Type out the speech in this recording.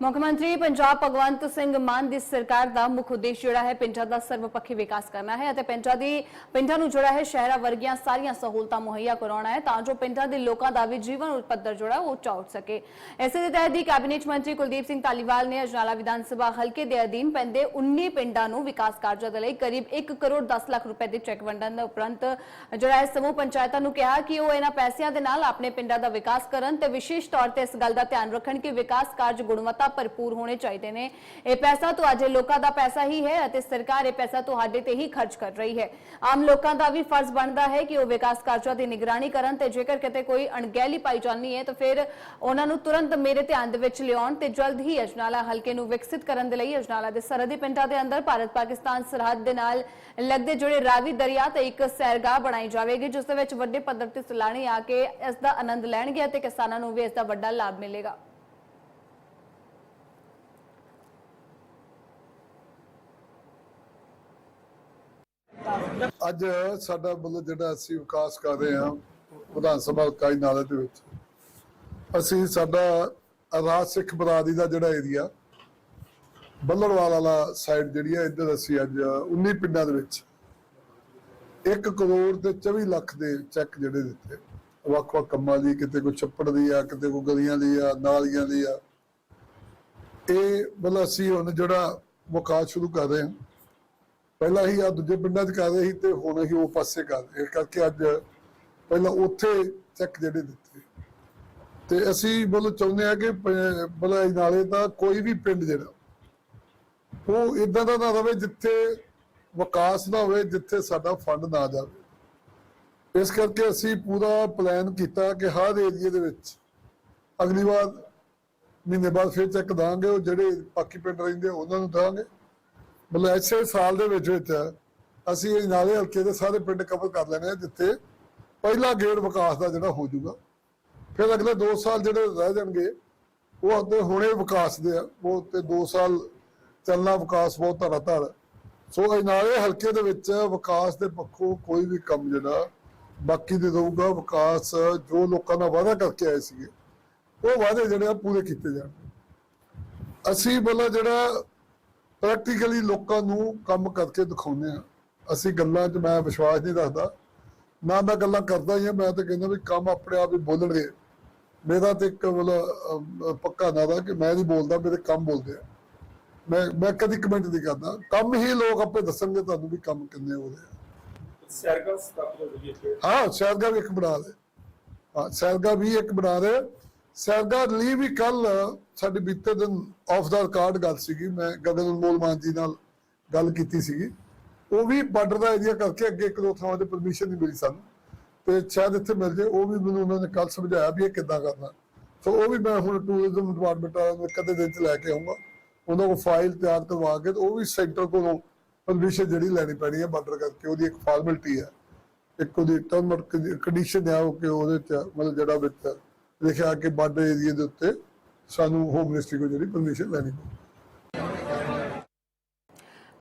ਮੁੱਖ ਮੰਤਰੀ ਪੰਜਾਬ ਭਗਵੰਤ ਸਿੰਘ ਮਾਨ ਦੀ ਸਰਕਾਰ ਦਾ ਮੁੱਖ ਉਦੇਸ਼ ਜਿਹੜਾ ਹੈ ਪਿੰਡਾਂ ਦਾ ਸਰਵਪੱਖੀ ਵਿਕਾਸ ਕਰਨਾ ਹੈ ਅਤੇ ਪਿੰਡਾਂ ਦੀ, ਪਿੰਡਾਂ ਨੂੰ ਜਿਹੜਾ ਹੈ ਸ਼ਹਿਰਾਂ ਵਰਗੀਆਂ ਸਾਰੀਆਂ ਸਹੂਲਤਾਂ ਮੁਹੱਈਆ ਕਰਾਉਣਾ ਹੈ ਤਾਂ ਜੋ ਪਿੰਡਾਂ ਦੇ ਲੋਕਾਂ ਦਾ ਵੀ ਜੀਵਨ ਪੱਧਰ ਜਿਹੜਾ ਉਹ ਉੱਚਾ ਉੱਠ ਸਕੇ। ਇਸੇ ਦੇ ਤਹਿਤ ਹੀ ਕੈਬਨਿਟ ਮੰਤਰੀ ਕੁਲਦੀਪ ਸਿੰਘ ਧਾਲੀਵਾਲ ਨੇ ਅਜਨਾਲਾ ਵਿਧਾਨ ਸਭਾ ਹਲਕੇ ਦੇ ਅਧੀਨ ਪੈਂਦੇ 19 ਪਿੰਡਾਂ ਨੂੰ ਵਿਕਾਸ ਕਾਰਜਾਂ ਦੇ ਲਈ ਕਰੀਬ 1 ਕਰੋੜ 10 ਲੱਖ ਰੁਪਏ ਦੇ ਚੈੱਕ ਵੰਡਣ ਦੇ ਉਪਰੰਤ ਜਿਹੜਾ ਹੈ ਸਮੂਹ ਪੰਚਾਇਤਾਂ ਨੂੰ ਕਿਹਾ ਕਿ ਉਹ ਇਹਨਾਂ ਪੈਸਿਆਂ ਦੇ ਨਾਲ ਆਪਣੇ ਪਿੰਡਾਂ ਦਾ ਵਿਕਾਸ ਕਰਨ ਤੇ ਵਿਸ਼ੇਸ਼ ਤੌਰ ਤੇ ਇਸ ਗੱਲ ਦਾ ਧਿਆਨ ਰੱਖਣ ਕਿ ਵਿਕਾਸ ਕਾਰਜ ਗੁਣਵੱਤਾ ਭਰਪੂਰ ਹੋਣੇ ਚਾਹੀਦੇ ਨੇ। ਇਹ ਪੈਸਾ ਤੁਹਾਡੇ ਲੋਕਾਂ ਦਾ ਪੈਸਾ ਹੀ ਹੈ ਅਤੇ ਸਰਕਾਰ ਇਹ ਪੈਸਾ ਤੁਹਾਡੇ ਤੇ ਹੀ ਖਰਚ ਕਰ ਰਹੀ ਹੈ। ਆਮ ਲੋਕਾਂ ਦਾ ਵੀ ਫਰਜ਼ ਬਣਦਾ ਹੈ ਕਿ ਉਹ ਵਿਕਾਸ ਕਾਰਜਾਂ ਦੀ ਨਿਗਰਾਨੀ ਕਰਨ ਤੇ ਜੇਕਰ ਕਿਤੇ ਕੋਈ ਅਣਗਹਿਲੀ ਪਾਈ ਜਾਂਦੀ ਹੈ ਤਾਂ ਫਿਰ ਉਹਨਾਂ ਨੂੰ ਤੁਰੰਤ ਮੇਰੇ ਧਿਆਨ ਦੇ ਵਿੱਚ ਲਿਆਉਣ ਤੇ ਜਲਦ ਹੀ ਅਜਨਾਲਾ ਹਲਕੇ ਨੂੰ ਵਿਕਸਿਤ ਕਰਨ ਦੇ ਲਈ ਅਜਨਾਲਾ ਦੇ ਸਰਹੱਦੀ ਪਿੰਡਾਂ ਦੇ ਅੰਦਰ ਭਾਰਤ ਪਾਕਿਸਤਾਨ ਸਰਹੱਦ ਦੇ ਨਾਲ ਲੱਗਦੇ ਜਿਹੜੇ ਰਾਵੀ ਦਰਿਆ ਤੇ ਇੱਕ ਸੈਰਗਾਹ ਬਣਾਈ ਜਾਵੇਗੀ, ਜਿਸ ਦੇ ਵਿੱਚ ਵੱਡੇ ਪੱਧਰ ਤੇ ਸੈਲਾਨੀ ਆ ਕੇ ਇਸ ਦਾ ਆਨੰਦ ਲੈਣਗੇ ਅਤੇ ਕਿਸਾਨਾਂ ਨੂੰ ਵੀ ਇਸ ਦਾ ਵੱਡਾ ਲਾਭ ਮਿਲੇਗਾ। ਅੱਜ ਸਾਡਾ ਮਤਲਬ ਜਿਹੜਾ ਅਸੀਂ ਵਿਕਾਸ ਕਰ ਰਹੇ ਹਾਂ, ਵਿਧਾਨ ਸਭਾ ਇਕਾਈ ਨਾਲੇ ਦੇ ਵਿੱਚ। ਅਸੀਂ ਸਾਡਾ ਰਾਜ ਸਿੱਖ ਬਰਾਦਰੀ ਦਾ ਜਿਹੜਾ ਏਰੀਆ, ਬੱਲੜਵਾਲ ਵਾਲਾ ਸਾਈਡ ਜਿਹੜੀ ਹੈ, ਇੱਧਰ ਅਸੀਂ ਅੱਜ 19 ਪਿੰਡਾਂ ਦੇ ਵਿੱਚ 1 ਕਰੋੜ ਤੇ 24 ਲੱਖ ਦੇ ਚੈੱਕ ਜਿਹੜੇ ਦਿੱਤੇ। ਵੱਖ-ਵੱਖ ਕੰਮਾਂ ਦੀ ਕਿਤੇ ਕੋਈ ਛੱਪੜ ਦੀ ਆ, ਕਿਤੇ ਕੋਈ ਗਲੀਆਂ ਦੀ ਆ, ਨਾਲੀਆਂ ਦੀ ਆ। ਇਹ ਮਤਲਬ ਅਸੀਂ ਹੁਣ ਜਿਹੜਾ ਵਿਕਾਸ ਸ਼ੁਰੂ ਕਰ ਰਹੇ ਹਾਂ। ਪਹਿਲਾਂ ਹੀ ਆ ਦੂਜੇ ਪਿੰਡਾਂ 'ਚ ਕਰ ਰਹੇ ਸੀ ਤੇ ਹੁਣ ਅਸੀਂ ਉਹ ਪਾਸੇ ਕਰ ਰਹੇ ਇਸ ਕਰਕੇ ਅੱਜ ਪਹਿਲਾਂ ਉੱਥੇ ਚੈੱਕ ਜਿਹੜੇ ਦਿੱਤੇ। ਤੇ ਅਸੀਂ ਮਤਲਬ ਚਾਹੁੰਦੇ ਆ ਕਿ ਮਤਲਬ ਨਾਲੇ ਦਾ ਕੋਈ ਵੀ ਪਿੰਡ ਜਿਹੜਾ, ਉਹ ਇਦਾਂ ਦਾ ਨਾ ਰਵੇ ਜਿੱਥੇ ਵਿਕਾਸ ਨਾ ਹੋਵੇ, ਜਿੱਥੇ ਸਾਡਾ ਫੰਡ ਨਾ ਜਾਵੇ। ਇਸ ਕਰਕੇ ਅਸੀਂ ਪੂਰਾ ਪਲਾਨ ਕੀਤਾ ਕਿ ਹਰ ਏਰੀਏ ਦੇ ਵਿੱਚ ਅਗਲੀ ਵਾਰ, ਮਹੀਨੇ ਬਾਅਦ ਫਿਰ ਚੈੱਕ ਦਾਂਗੇ ਉਹ ਜਿਹੜੇ ਬਾਕੀ ਪਿੰਡ ਰਹਿੰਦੇ ਉਹਨਾਂ ਨੂੰ ਦਾਂਗੇ ਮਤਲਬ ਐਸੇ ਸਾਲ ਦੇ ਵਿੱਚ ਵਿੱਚ ਅਸੀਂ ਇਹ ਨਾਲੇ ਹਲਕੇ ਦੇ ਸਾਰੇ ਪਿੰਡ ਕਵਰ ਕਰ ਲੈਣੇ ਆ ਜਿੱਥੇ ਪਹਿਲਾ ਗੇੜ ਵਿਕਾਸ ਦਾ ਜਿਹੜਾ ਹੋ ਜਾਊਗਾ। ਫਿਰ ਅਗਲੇ 2 ਸਾਲ ਜਿਹੜੇ ਰਹਿ ਜਾਣਗੇ, ਉਹ ਅੱਗੇ ਹੁਣੇ ਵਿਕਾਸ ਦੇ ਆ। ਉਹ ਤੇ 2 ਸਾਲ ਚੱਲਣਾ ਵਿਕਾਸ ਬਹੁਤ ਧੜਾ ਸੋ ਇਹ ਨਾਲੇ ਹਲਕੇ ਦੇ ਵਿੱਚ ਵਿਕਾਸ ਦੇ ਪੱਖੋਂ ਕੋਈ ਵੀ ਕੰਮ ਜਿਹੜਾ ਬਾਕੀ ਦੇ ਰਹੂਗਾ, ਵਿਕਾਸ ਜੋ ਲੋਕਾਂ ਦਾ ਵਾਅਦਾ ਕਰਕੇ ਆਏ ਸੀਗੇ, ਉਹ ਵਾਅਦੇ ਜਿਹੜੇ ਆ ਪੂਰੇ ਕੀਤੇ ਜਾਣ ਅਸੀਂ ਬੋਲਾ ਜਿਹੜਾ ਪ੍ਰੈਕਟੀਕਲੀ ਲੋਕਾਂ ਨੂੰ ਕੰਮ ਕਰਕੇ ਦਿਖਾਉਂਦੇ ਆ ਅਸੀਂ ਗੱਲਾਂ 'ਚ ਮੈਂ ਵਿਸ਼ਵਾਸ ਨਹੀਂ ਰੱਖਦਾ। ਨਾ ਮੈਂ ਗੱਲਾਂ ਕਰਦਾ ਹੀ ਆ ਮੈਂ ਤਾਂ ਕਹਿੰਦਾ ਵੀ ਕੰਮ ਆਪਣੇ ਆਪ ਹੀ ਬੋਲਣਗੇ। ਮੇਰਾ ਤੇ ਇੱਕ ਮਤਲਬ ਪੱਕਾ ਨਾਦਾ ਕਿ ਮੈਂ ਨਹੀਂ ਬੋਲਦਾ ਮੇਰੇ ਕੰਮ ਬੋਲਦੇ ਆ। ਮੈਂ ਮੈਂ ਕਦੀ ਕਮੈਂਟ ਨਹੀਂ ਕਰਦਾ। ਕੰਮ ਹੀ ਲੋਕ ਆਪੇ ਦੱਸਣਗੇ ਤੁਹਾਨੂੰ ਵੀ ਕੰਮ ਕਿੰਨੇ ਹੋ ਰਹੇ ਆ। ਸਰਕਲ ਸਥਾਪਿਤ ਹੋ ਗਈ ਹਾਂ ਸੈਰਗਾ ਵੀ ਇੱਕ ਬਣਾ ਦੇ। ਹਾਂ ਸੈਰਗਾ ਵੀ ਇੱਕ ਬਣਾ ਦੇ। ਸੈਰਗਾ ਲਈ ਵੀ ਕੱਲ ਸਾਡੇ ਬੀਤੇ ਦਿਨ ਆਫ ਦਾ ਰਿਕਾਰਡ ਗੱਲ ਸੀਗੀ, ਮੈਂ ਗਗਨ ਅਨਮੋਲ ਮਾਨ ਜੀ ਨਾਲ ਗੱਲ ਕੀਤੀ ਸੀਗੀ। ਉਹ ਵੀ ਬਾਰਡਰ ਦਾ ਏਰੀਆ ਕਰਕੇ ਅੱਗੇ ਇੱਕ ਦੋ ਥਾਵਾਂ ਤੇ ਪਰਮਿਸ਼ਨ ਨਹੀਂ ਮਿਲੀ ਸਾਨੂੰ। ਤੇ ਸ਼ਾਇਦ ਇੱਥੇ ਮਿਲ ਜੇ, ਉਹ ਵੀ ਮੈਨੂੰ ਉਹਨਾਂ ਨੇ ਕੱਲ ਸਮਝਾਇਆ ਵੀ ਇਹ ਕਿੱਦਾਂ ਕਰਨਾ। ਸੋ ਉਹ ਵੀ ਮੈਂ ਹੁਣ ਟੂਰਿਜ਼ਮ ਡਿਪਾਰਟਮੈਂਟ ਵਾਲਿਆਂ ਨੂੰ ਕਦੇ ਦਿਨ ਚ ਲੈ ਕੇ ਆਉਂਗਾ ਉਹਨਾਂ ਕੋਲ ਫਾਈਲ ਤਿਆਰ ਕਰਵਾ ਕੇ ਤੇ ਉਹ ਵੀ ਸੈਂਟਰ ਕੋਲੋਂ ਪਰਮਿਸ਼ਨ ਜਿਹੜੀ ਲੈਣੀ ਪੈਣੀ ਹੈ ਬਾਰਡਰ ਕਰਕੇ, ਉਹਦੀ ਇੱਕ ਫਾਰਮੈਲਿਟੀ ਹੈ। ਇੱਕ ਉਹਦੀ ਟਰਮ ਕੰਡੀਸ਼ਨ ਹੈ ਉਹ ਕਿ ਉਹਦੇ ਚ ਮਤਲਬ ਜਿਹੜਾ ਵਿੱਚ ਲਿਖਿਆ ਕਿ ਬਾਰਡਰ ਏਰੀਆ ਦੇ ਉੱਤੇ ਸਾਨੂੰ ਹੋਮ ਮਿਨਿਸਟਰੀ ਕੋਲ ਜਿਹੜੀ ਪਰਮਿਸ਼ਨ ਲੈਣੀ ਪਊ।